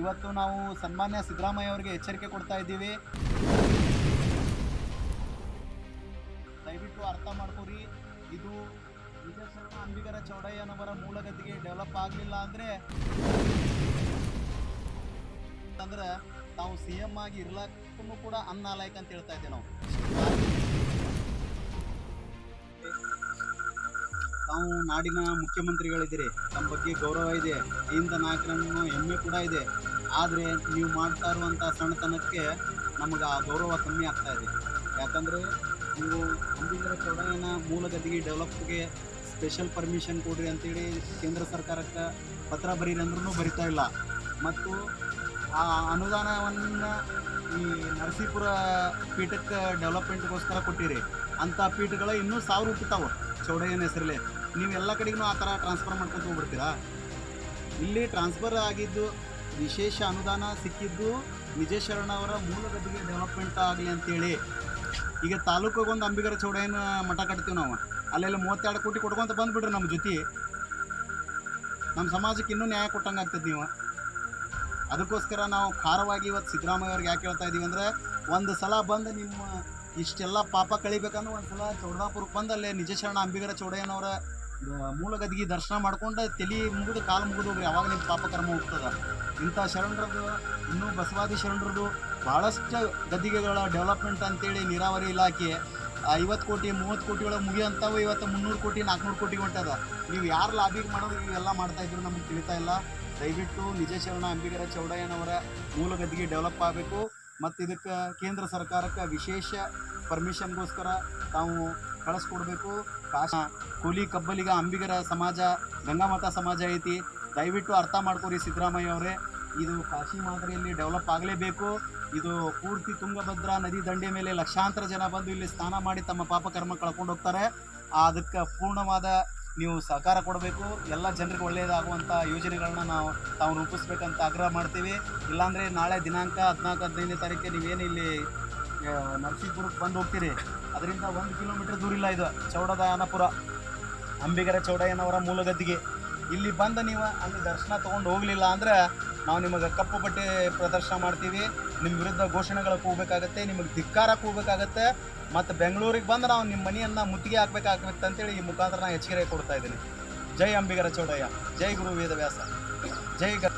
ಇವತ್ತು ನಾವು ಸನ್ಮಾನ್ಯ ಸಿದ್ದರಾಮಯ್ಯ ಅವರಿಗೆ ಎಚ್ಚರಿಕೆ ಕೊಡ್ತಾ ಇದ್ದೀವಿ. ದಯವಿಟ್ಟು ಅರ್ಥ ಮಾಡ್ಕೊರಿ. ಇದು ವಿಜಯಶರ್ಮ ಅಂಬಿಗರ ಚೌಡಯ್ಯನವರ ಮೂಲಗತಿಗೆ ಡೆವಲಪ್ ಆಗಲಿಲ್ಲ ಅಂದರೆ ಅಂದ್ರೆ ತಾವು ಸಿ ಎಂ ಆಗಿ ಇರ್ಲಕ್ಕೂ ಕೂಡ ಅನ್ನಾಲಯಕ ಅಂತ ಹೇಳ್ತಾ ಇದ್ದೇವೆ ನಾವು. ತಾವು ನಾಡಿನ ಮುಖ್ಯಮಂತ್ರಿಗಳಿದ್ದೀರಿ. ತಮ್ಮ ಬಗ್ಗೆ ಗೌರವ ಇದೆ. ಇಂದ ನಾಲ್ಕರನ್ನು ಹೆಮ್ಮೆ ಕೂಡ ಇದೆ. ಆದರೆ ನೀವು ಮಾಡ್ತಾ ಇರುವಂಥ ಸಣ್ಣತನಕ್ಕೆ ನಮಗೆ ಆ ಗೌರವ ಕಮ್ಮಿ ಆಗ್ತಾ ಇದೆ. ಯಾಕಂದರೆ ನೀವು ಅಂಬಿಗರ ಚೌಡಯ್ಯನ ಮೂಲಗತಿಗೆ ಡೆವಲಪ್ಗೆ ಸ್ಪೆಷಲ್ ಪರ್ಮಿಷನ್ ಕೊಡ್ರಿ ಅಂತೇಳಿ ಕೇಂದ್ರ ಸರ್ಕಾರಕ್ಕೆ ಪತ್ರ ಬರೀರಿ ಅಂದ್ರೂ ಬರಿತಾ ಇಲ್ಲ. ಮತ್ತು ಆ ಅನುದಾನವನ್ನು ಈ ನರಸೀಪುರ ಪೀಠಕ್ಕೆ ಡೆವಲಪ್ಮೆಂಟ್ಗೋಸ್ಕರ ಕೊಟ್ಟಿರಿ. ಅಂಥ ಪೀಠಗಳು ಇನ್ನೂ ಸಾವಿರ ಹುಟ್ಟುತ್ತಾವೆ ಚೌಡಯ್ಯನ ಹೆಸರಲ್ಲೇ ನೀವು ಎಲ್ಲ ಕಡೆಗೂ ಆ ಥರ ಟ್ರಾನ್ಸ್ಫರ್ ಮಾಡ್ಕೊಂಡು ಹೋಗ್ಬಿಡ್ತೀರಾ? ಇಲ್ಲಿ ಟ್ರಾನ್ಸ್ಫರ್ ಆಗಿದ್ದು ವಿಶೇಷ ಅನುದಾನ ಸಿಕ್ಕಿದ್ದು ವಿಜಯಶರಣ ಅವರ ಮೂಲಗದ್ದಿಗೆ ಡೆವಲಪ್ಮೆಂಟ್ ಆಗಲಿ ಅಂತೇಳಿ. ಈಗ ತಾಲೂಕಿಗೆ ಒಂದು ಅಂಬಿಗರ ಚೌಡಯ್ಯನ ಮಠ ಕಟ್ತೀವಿ ನಾವು. ಅಲ್ಲೆಲ್ಲ ಮೂವತ್ತೆರಡು ಕೋಟಿ ಕೊಡ್ಕೊಂತ ಬಂದ್ಬಿಡ್ರಿ ನಮ್ಮ ಜೊತೆ. ನಮ್ಮ ಸಮಾಜಕ್ಕೆ ಇನ್ನೂ ನ್ಯಾಯ ಕೊಟ್ಟಂಗೆ ಆಗ್ತದೆ ನೀವು. ಅದಕ್ಕೋಸ್ಕರ ನಾವು ಖಾರವಾಗಿ ಇವತ್ತು ಸಿದ್ದರಾಮಯ್ಯ ಅವ್ರಿಗೆ ಯಾಕೆ ಹೇಳ್ತಾ ಇದ್ದೀವಿ ಅಂದರೆ, ಒಂದು ಸಲ ಬಂದು ನಿಮ್ಮ ಇಷ್ಟೆಲ್ಲ ಪಾಪ ಕಳಿಬೇಕಂದ್ರೆ ಒಂದು ಸಲ ಚೌಡಾಪುರಕ್ಕೆ ಬಂದು ಅಲ್ಲೇ ನಿಜಶರಣ ಅಂಬಿಗರ ಚೌಡಯ್ಯನವರ ಮೂಲ ಗದಿಗೆ ದರ್ಶನ ಮಾಡ್ಕೊಂಡು ತಲೆ ಮುಗಿದು ಕಾಲು ಮುಗಿದು ಹೋಗ್ರಿ. ಅವಾಗ ನಿಮ್ಮ ಪಾಪ ಕರ್ಮ ಹೋಗ್ತದ. ಇಂಥ ಶರಣರದು, ಇನ್ನೂ ಬಸವಾದಿ ಶರಣರದು ಭಾಳಷ್ಟು ಗದ್ದಿಗೆಗಳ ಡೆವಲಪ್ಮೆಂಟ್ ಅಂತೇಳಿ ನೀರಾವರಿ ಇಲಾಖೆ ಐವತ್ತು ಕೋಟಿ, ಮೂವತ್ತು ಕೋಟಿ ಒಳಗೆ ಮುಗಿಯೋಂಥವು, ಇವತ್ತು ಮುನ್ನೂರು ಕೋಟಿ, ನಾಲ್ಕುನೂರು ಕೋಟಿ ಹೊಂಟದ ನೀವು ಯಾರು ಲಾಭಿಗೆ ಮಾಡೋದು ಇವೆಲ್ಲ ಮಾಡ್ತಾ ಇದ್ರು ನಮಗೆ ತಿಳಿತಾ ಇಲ್ಲ. ದಯವಿಟ್ಟು ನಿಜ ಶರಣ ಅಂಬಿಗರ ಚೌಡಯ್ಯನವರ ಮೂಲ ಗದ್ದಿಗೆ ಡೆವಲಪ್ ಆಗಬೇಕು. ಮತ್ತು ಇದಕ್ಕೆ ಕೇಂದ್ರ ಸರ್ಕಾರಕ್ಕೆ ವಿಶೇಷ ಪರ್ಮಿಷನ್ಗೋಸ್ಕರ ತಾವು ಕಳಿಸ್ಕೊಡ್ಬೇಕು. ಕಾಶ ಕೂಲಿ ಕಬ್ಬಲಿಗ ಅಂಬಿಗರ ಸಮಾಜ, ಗಂಗಾಮತ ಸಮಾಜ ಐತಿ. ದಯವಿಟ್ಟು ಅರ್ಥ ಮಾಡ್ಕೊರಿ ಸಿದ್ದರಾಮಯ್ಯ ಅವರೇ. ಇದು ಕಾಶಿ ಮಾದರಿಯಲ್ಲಿ ಡೆವಲಪ್ ಆಗಲೇಬೇಕು. ಇದು ಪೂರ್ತಿ ತುಂಗಭದ್ರಾ ನದಿ ದಂಡೆ ಮೇಲೆ ಲಕ್ಷಾಂತರ ಜನ ಬಂದು ಇಲ್ಲಿ ಸ್ನಾನ ಮಾಡಿ ತಮ್ಮ ಪಾಪ ಕರ್ಮ ಕಳ್ಕೊಂಡು ಹೋಗ್ತಾರೆ. ಅದಕ್ಕೆ ಪೂರ್ಣವಾದ ನೀವು ಸಹಕಾರ ಕೊಡಬೇಕು. ಎಲ್ಲ ಜನರಿಗೆ ಒಳ್ಳೆಯದಾಗುವಂಥ ಯೋಜನೆಗಳನ್ನ ನಾವು, ತಾವು ರೂಪಿಸ್ಬೇಕಂತ ಆಗ್ರಹ ಮಾಡ್ತೀವಿ. ಇಲ್ಲಾಂದರೆ ನಾಳೆ ದಿನಾಂಕ ಹದಿನಾಲ್ಕು, ಹದಿನೈದನೇ ತಾರೀಕು ನೀವೇನು ಇಲ್ಲಿ ನರಸೀಪುರಕ್ಕೆ ಬಂದು ಹೋಗ್ತೀರಿ. ಅದರಿಂದ ಒಂದು ಕಿಲೋಮೀಟ್ರ್ ದೂರ ಇಲ್ಲ ಇದು, ಚೌಡದಾನಪುರ, ಅಂಬಿಗರ ಚೌಡಯ್ಯನವರ ಮೂಲಗದ್ದಿಗೆ. ಇಲ್ಲಿ ಬಂದು ನೀವು ಅಲ್ಲಿ ದರ್ಶನ ತೊಗೊಂಡು ಹೋಗಲಿಲ್ಲ ಅಂದ್ರೆ ನಾವು ನಿಮಗೆ ಕಪ್ಪು ಬಟ್ಟೆ ಪ್ರದರ್ಶನ ಮಾಡ್ತೀವಿ. ನಿಮ್ಮ ವಿರುದ್ಧ ಘೋಷಣೆಗಳು ಕೂಗಬೇಕಾಗತ್ತೆ, ನಿಮಗೆ ಧಿಕ್ಕಾರ ಕೂಗಬೇಕಾಗತ್ತೆ. ಮತ್ತು ಬೆಂಗಳೂರಿಗೆ ಬಂದು ನಾವು ನಿಮ್ಮ ಮನೆಯನ್ನು ಮುತ್ತಿಗೆ ಹಾಕ್ಬೇಕಾಗತ್ತೆ ಅಂತೇಳಿ ಈ ಮುಖಾಂತರ ನಾನು ಎಚ್ಚರಿಕೆ ಕೊಡ್ತಾ ಇದ್ದೀನಿ. ಜೈ ಅಂಬಿಗರ ಚೌಡಯ್ಯ, ಜೈ ಗುರು ವೇದವ್ಯಾಸ, ಜೈ ಗ